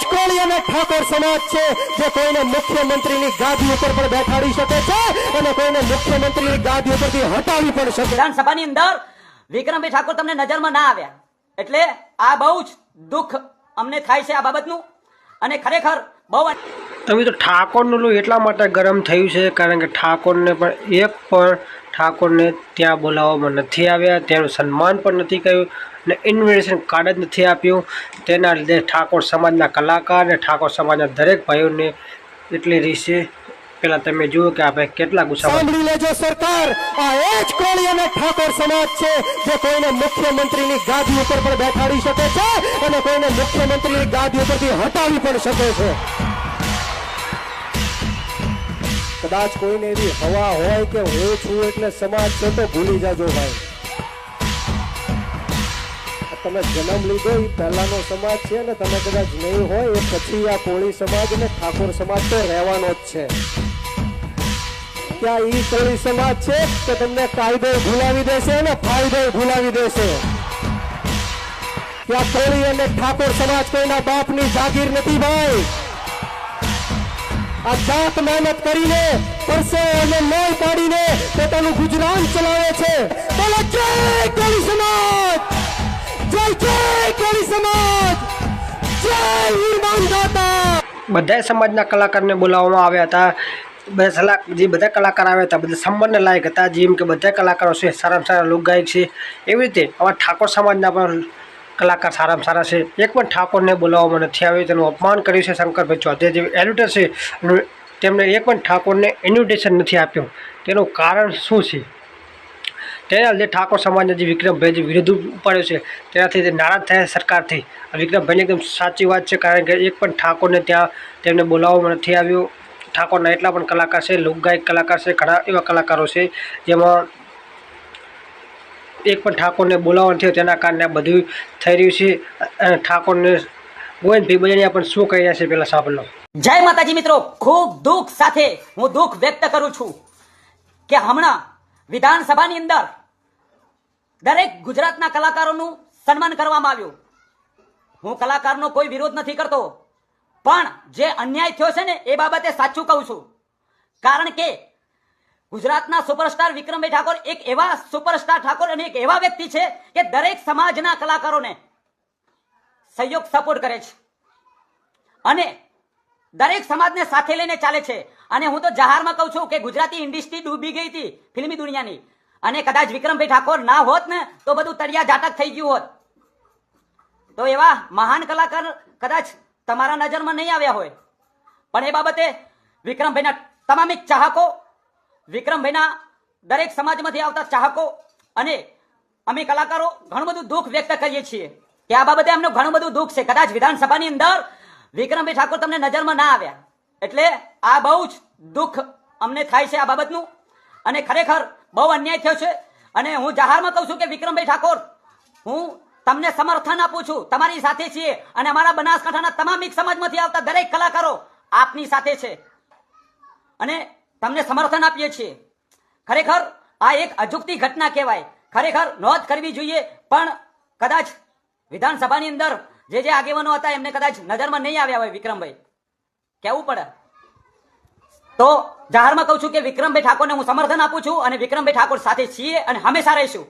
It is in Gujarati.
જ કોળી અને ઠાકોર સમાજ છે જે કોઈને મુખ્યમંત્રીની ગાદી ઉપર પણ બેઠાડી શકે છે અને કોઈને મુખ્યમંત્રીની ગાદી ઉપરથી હટાવી પણ શકે. વિધાનસભાની અંદર વિક્રમભાઈ ઠાકોર તમને નજરમાં ના આવ્યા. એટલે આ બહુ જ દુઃખ અમને થાય છે આ બાબતનું. અને ખરેખર બહુ તમે તો ઠાકોરનું લો એટલા માટે ગરમ થયું છે કારણ કે ઠાકોરને પણ એક પણ ઠાકોરને ત્યાં બોલાવવામાં નથી આવ્યા તેનું સન્માન પણ નથી કર્યું. અને ઇન્વિટેશન કાર્ડ જ નથી આપ્યું. તેના લીધે ઠાકોર સમાજના કલાકાર અને ઠાકોર સમાજના દરેક ભાઈઓને એટલી રીસે. પેલા તમે જુઓ કે આપણે કેટલા ગુસ્સા સાંભળી લેજો સરકાર. આ એ કોળી અને ઠાકોર સમાજ છે જે કોઈને મુખ્યમંત્રીની ગાદી ઉપર પણ બેઠાડી શકે છે અને કોઈને મુખ્યમંત્રીની ગાદી ઉપરથી હટાવી પણ શકે છે. કદાચ કોઈને એવી હવા હોય કે હું છું એટલે સમાજ છે તો ભૂલી જાજો ભાઈ. તમે જન્મ લીધો એ પહેલાનો સમાજ છે અને તમે કદાચ નહીં હોય એ પછી આ કોળી સમાજ અને ઠાકોર સમાજ તો રહેવાનો જ છે. ત્યાં ઈ કોળી સમાજ છે કે તમને કાયદો ભૂલાવી દેશે અને ફાયદો ભૂલાવી દેશે? ત્યાં કોળી અને ઠાકોર સમાજ કોઈના બાપની જાગીર નથી ભાઈ? આ જાત મહેનત કરીને પરસે અને લોહી પાડીને પોતાનું ગુજરાન ચલાવે છે. બોલો જય કોળી સમાજ! જય જય કોળી સમાજ! જય દાતા બધા સમાજના કલાકારને બોલાવવામાં આવ્યા હતા. બધા જે બધા કલાકાર આવ્યા હતા, બધા સન્માનને લાયક હતા. જેમ કે બધા કલાકારો છે, સારામાં સારા લોકગાયક છે. એવી રીતે આવા ઠાકોર સમાજના પણ કલાકાર સારામાં સારા છે. એક પણ ઠાકોરને બોલાવવામાં નથી આવ્યો. તેનું અપમાન કર્યું છે શંકરભાઈ ચૌધરી જે એડિટર છે તેમણે એક પણ ઠાકોરને ઇન્વિટેશન નથી આપ્યું. તેનું કારણ શું છે? તેના લીધે ઠાકોર સમાજના જે વિક્રમભાઈ જે વિરોધ ઉપાડ્યો છે, તેનાથી તે નારાજ થયા સરકારથી. વિક્રમભાઈની એકદમ સાચી વાત છે, કારણ કે એક પણ ઠાકોરને ત્યાં તેમને બોલાવવામાં નથી આવ્યું. ઠાકોરના એટલા પણ કલાકાર છે, લોકગાયક કલાકાર છે, ઘણા એવા કલાકારો છે, જેમાં એક પણ ઠાકોરને બોલાવવા નથી તેના કારણે બધું થઈ રહ્યું છે. અને ઠાકોરને ગોવિંદભાઈ બજાણીયા પણ શું કહી રહ્યા છે પેલા સાંભળો જય માતાજી મિત્રો, ખૂબ દુઃખ સાથે હું દુઃખ વ્યક્ત કરું છું કે હમણાં વિધાનસભાની અંદર દરેક ગુજરાતના કલાકારોનું સન્માન કરવામાં આવ્યું. હું કલાકારનો કોઈ વિરોધ નથી કરતો, પણ જે અન્યાય થયો છે ને એ બાબતે સાચું કહું છું. કારણ કે ગુજરાતના સુપરસ્ટાર વિક્રમભાઈ ઠાકોર એક એવા સુપરસ્ટાર ઠાકોર અને એક એવા વ્યક્તિ છે કે દરેક સમાજના કલાકારોને સહયોગ, સપોર્ટ કરે છે. અને દરેક સમાજને સાથે લઈને ચાલે છે. અને હું તો જાહેરમાં કહું છું કે ગુજરાતી ઇન્ડસ્ટ્રી ડૂબી ગઈ હતી ફિલ્મી દુનિયાની. અને કદાચ વિક્રમભાઈ ઠાકોર ના હોત ને, તો બધું તળિયા ઝાટક થઈ ગયું હોત. તો એવા મહાન કલાકાર કદાચ તમારા નજરમાં નહીં આવ્યા હોય. પણ એ બાબતે વિક્રમભાઈના તમામ ચાહકો, વિક્રમભાઈના દરેક સમાજમાંથી આવતા ચાહકો અને અમે કલાકારો ઘણું બધું દુઃખ વ્યક્ત કરીએ છીએ. કે આ બાબતે અમને ઘણું બધું દુઃખ છે. કદાચ વિધાનસભાની અંદર વિક્રમભાઈ ઠાકોર તમને નજરમાં ના આવ્યા. એટલે આ બહુ જ દુઃખ અમને થાય છે આ બાબતનું. અને ખરેખર બહુ અન્યાય થયો છે. અને હું જાહેરમાં કહું છું કે વિક્રમભાઈ ઠાકોર, હું તમને સમર્થન આપું છું. તમારી સાથે છીએ અને અમારા બનાસકાંઠાના તમામ એક સમાજમાંથી આવતા દરેક કલાકારો આપની સાથે છે. અને તમને સમર્થન આપીએ છીએ. ખરેખર આ એક અજુકતી ઘટના કહેવાય. ખરેખર નોંધ કરવી જોઈએ. પણ કદાચ વિધાનસભાની અંદર જે જે આગેવાનો હતા, એમને કદાચ નજરમાં નહીં આવ્યા હોય વિક્રમભાઈ. કેવું પડે? તો જાહેરમાં કહું છું કે વિક્રમભાઈ ઠાકોરને હું સમર્થન આપું છું અને વિક્રમભાઈ ઠાકોર સાથે છીએ અને હંમેશા રહીશું.